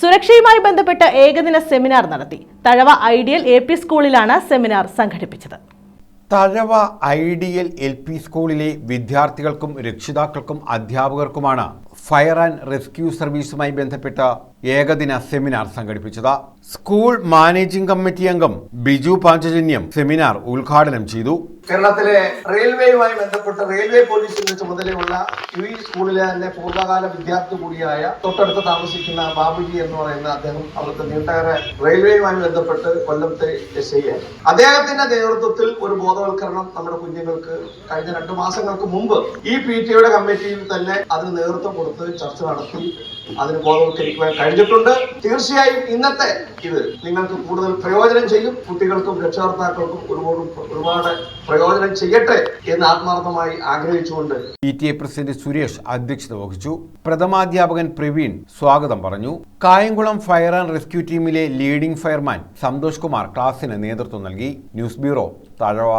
സുരക്ഷയുമായി ബന്ധപ്പെട്ട് ഏകദിന സെമിനാർ നടത്തി. തഴവ ഐഡിയൽ എ പി സ്കൂളിലാണ് സെമിനാർ സംഘടിപ്പിച്ചത്. തഴവ ഐഡിയൽ എൽ പി സ്കൂളിലെ വിദ്യാർത്ഥികൾക്കും രക്ഷിതാക്കൾക്കും അധ്യാപകർക്കുമാണ് ഫയർ ആൻഡ് റെസ്ക്യൂ സർവീസുമായി ബന്ധപ്പെട്ട ഏകദിന സെമിനാർ സംഘടിപ്പിച്ചത് സ്കൂൾ മാനേജിംഗ് കമ്മിറ്റി അംഗം ബിജു പാഞ്ചജന്യം സെമിനാർ ഉദ്ഘാടനം ചെയ്തു. കേരളത്തിലെ റെയിൽവേയുമായി ബന്ധപ്പെട്ട് റെയിൽവേ പോലീസിന്റെ ചുമതലയുള്ള ഈ സ്കൂളിലെ തന്നെ പൂർവകാല വിദ്യാർത്ഥി കൂടിയായ തൊട്ടടുത്ത് താമസിക്കുന്ന ബാബുജി എന്ന് പറയുന്ന അദ്ദേഹം അവിടുത്തെ നീണ്ടകര റെയിൽവേയുമായി ബന്ധപ്പെട്ട് കൊല്ലത്തെ എസ് ഐ അദ്ദേഹത്തിന്റെ നേതൃത്വത്തിൽ ഒരു ബോധവൽക്കരണം നമ്മുടെ കുഞ്ഞുങ്ങൾക്ക് കഴിഞ്ഞ രണ്ട് മാസങ്ങൾക്ക് മുമ്പ് ഈ പി ടി കമ്മിറ്റിയിൽ തന്നെ അതിന് നേതൃത്വം കൊടുത്ത് ചർച്ച നടത്തി അതിന് ബോധവൽക്കരിക്കുവാൻ കഴിഞ്ഞിട്ടുണ്ട്. തീർച്ചയായും ഇന്നത്തെ ഇത് നിങ്ങൾക്ക് കൂടുതൽ പ്രയോജനം ചെയ്യും. കുട്ടികൾക്കും രക്ഷകർത്താക്കൾക്കും ഒരുപാട് ഒരുപാട് പ്രയോജനം ചെയ്യട്ടെ എന്ന് ആത്മാർത്ഥമായി ആഗ്രഹിച്ചുകൊണ്ട് P T A president Suresh അധ്യക്ഷത വഹിച്ചു. പ്രഥമാധ്യാപകൻ പ്രവീൺ സ്വാഗതം പറഞ്ഞു. കായംകുളം ഫയർ ആൻഡ് റെസ്ക്യൂ ടീമിലെ ലീഡിംഗ് ഫയർമാൻ സന്തോഷ് കുമാർ ക്ലാസിന് നേതൃത്വം നൽകി. News bureau Thazhava.